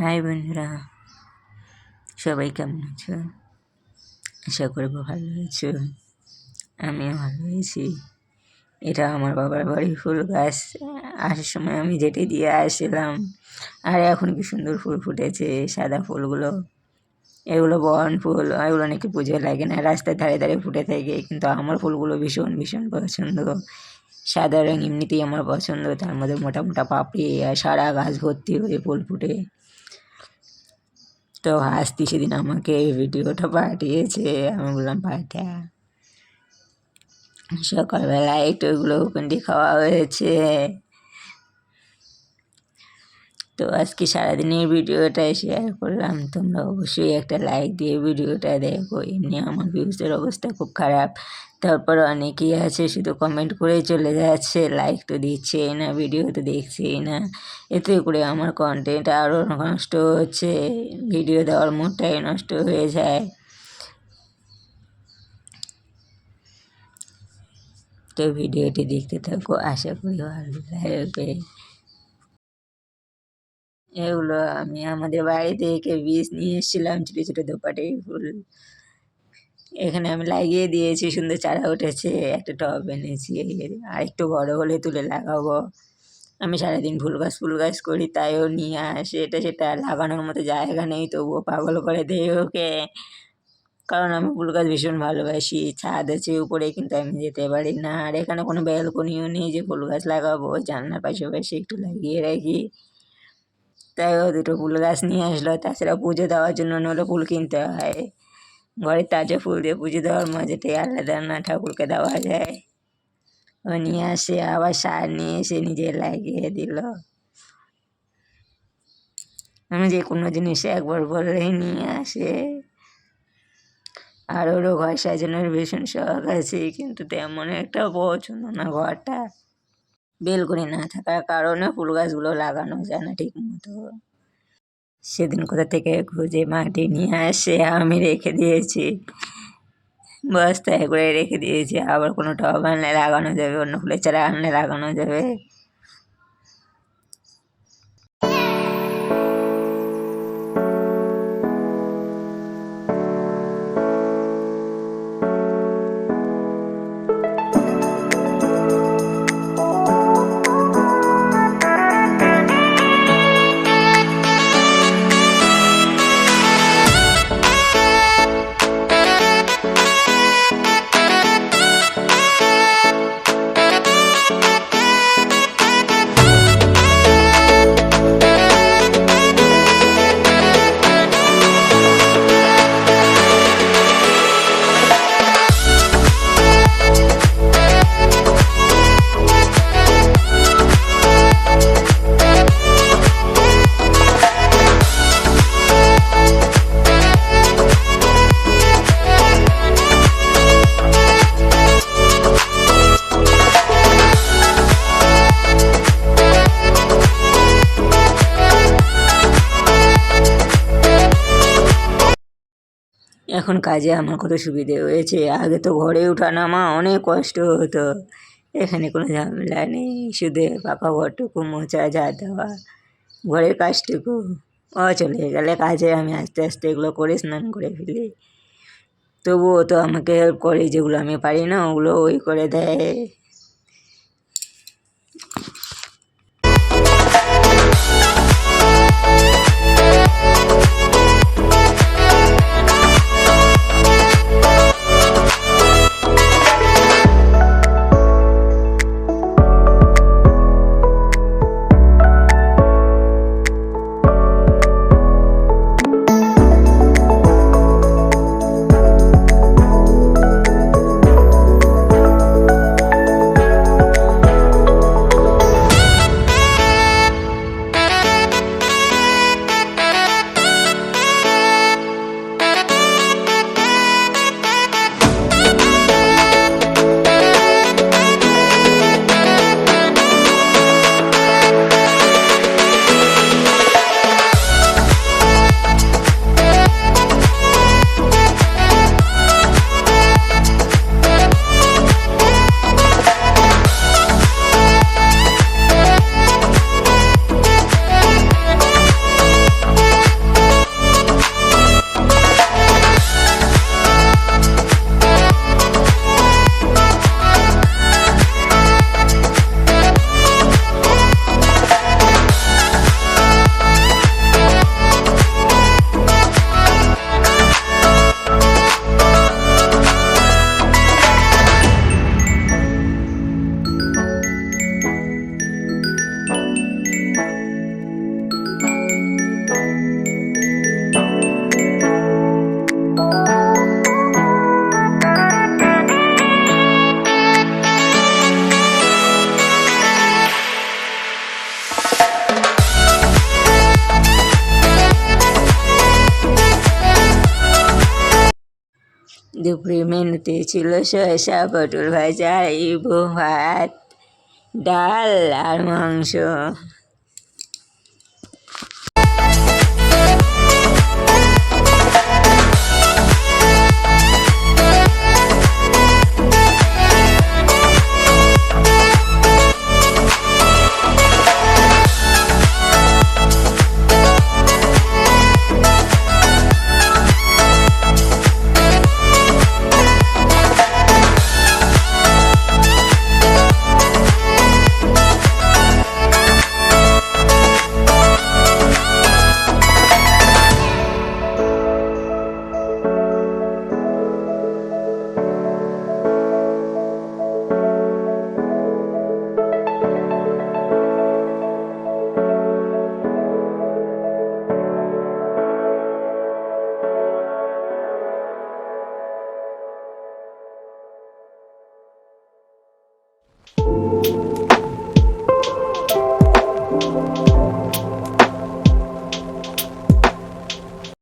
High বন্ধুরা, সবাই কেমন আছো? আশা করব ভালো আছো। আমিও ভালো আছি। এটা আমার বাবার বাড়ির ফুল গাছ। আসার সময় আমি যেটি দিয়ে আসছিলাম। আর এখন কি সুন্দর ফুল ফুটেছে, সাদা ফুলগুলো। এগুলো বন ফুল এগুলো নাকি পুজোয় লাগে না। রাস্তার ধারে ধারে ফুটে থাকে, কিন্তু আমার ফুলগুলো ভীষণ ভীষণ পছন্দ। সাদা রঙ এমনিতেই আমার পছন্দ, তার মধ্যে মোটা মোটা পাপড়ি আর সারা গাছ ভর্তি হয়ে ফুল ফুটে। তো হাসতি সেদিন আমাকে ভিডিওটা পাঠিয়েছে। আমি বললাম, পাঠা সকালবেলায় একটু গ্লুকন্ডি খাওয়া হয়েছে। তো আজকে সারাদিনের ভিডিওটা শেয়ার করলাম। তোমরা অবশ্যই একটা লাইক দিয়ে ভিডিওটা দেখো। এমনি আমার ভিউজের অবস্থা খুব খারাপ। তারপর অনেকেই আছে, শুধু কমেন্ট করে চলে যাচ্ছে লাইক তো দিচ্ছেই না ভিডিও তো দেখছেই না। এতে করে আমার কন্টেন্ট আরও নষ্ট হচ্ছে ভিডিও দেওয়ার মুডটাই নষ্ট হয়ে যায়। তো ভিডিওটি দেখতে থাকো, আশা করি ভালো লাগবে। এগুলো আমি আমাদের বাড়ি থেকে বীজ নিয়ে এসেছিলাম, ছোটো ছোটো দোপাটে ফুল। এখানে আমি লাগিয়ে দিয়েছি, সুন্দর চারা উঠেছে, একটা টব এনেছি আর একটু বড় হলে তুলে লাগাবো। আমি সারাদিন ফুল গাছ ফুল গাছ করি, তাইও নিয়ে আসে, এটা সেটা লাগানোর মতো জায়গা নেই, তবুও পাগল করে দেয় ওকে। কারণ আমি ফুল গাছ ভীষণ ভালোবাসি, ছাদ আছে উপরে, কিন্তু আমি যেতে পারি না। আর এখানে কোনো ব্যালকনিও নেই যে ফুল গাছ লাগাবো, জানলার পাশাপাশি একটু লাগিয়ে রাখি। তাই ও দুটো ফুল গাছ নিয়ে আসলো, তাছাড়া পুজো দেওয়ার জন্য নলে ফুল কিনতে হয়। ঘরে তাজা ফুল দিয়ে পুজো দেওয়ার মজাটাই আলাদা না, ঠাকুরকে দেওয়া যায়। ও নিয়ে আসে, আবার সার নিয়ে এসে নিজে লাগিয়ে দিল। আমি যে কোনো জিনিস একবার বললেই নিয়ে আসে। আর ওরও ঘর সাজানোর ভীষণ শখ আছে, কিন্তু তেমন একটা পছন্দ না ঘরটা। বেলকনি না থাকার কারণে ফুল গাছগুলো লাগানো যায় না ঠিক মতো সেদিন কোথা থেকে খুঁজে মাটি নিয়ে আসে আমি রেখে দিয়েছি। বস্তায় করে রেখে দিয়েছি, আবার কোনো টব আনলে লাগানো যাবে, অন্য ফুলের চারা আনলে লাগানো যাবে। এখন কাজে আমার কত সুবিধে হয়েছে। আগে তো ঘরে ওঠা নামা অনেক কষ্ট হতো। এখানে কোনো ঝামেলা নেই। শুধু পাকা ঘরটুকু মোচা যা দেওয়া। ঘরের কাজটুকু ও চলে গেলে কাজে আমি আস্তে আস্তে এগুলো করে স্নান করে ফেলি। তবুও তো আমাকে হেল্প করে যেগুলো আমি পারি না, ওগুলো ওই করে দেয়। दुपडी মেনুতে ছিল শসা পটল ভাজা ইবু ভাত ডাল আর মাংস।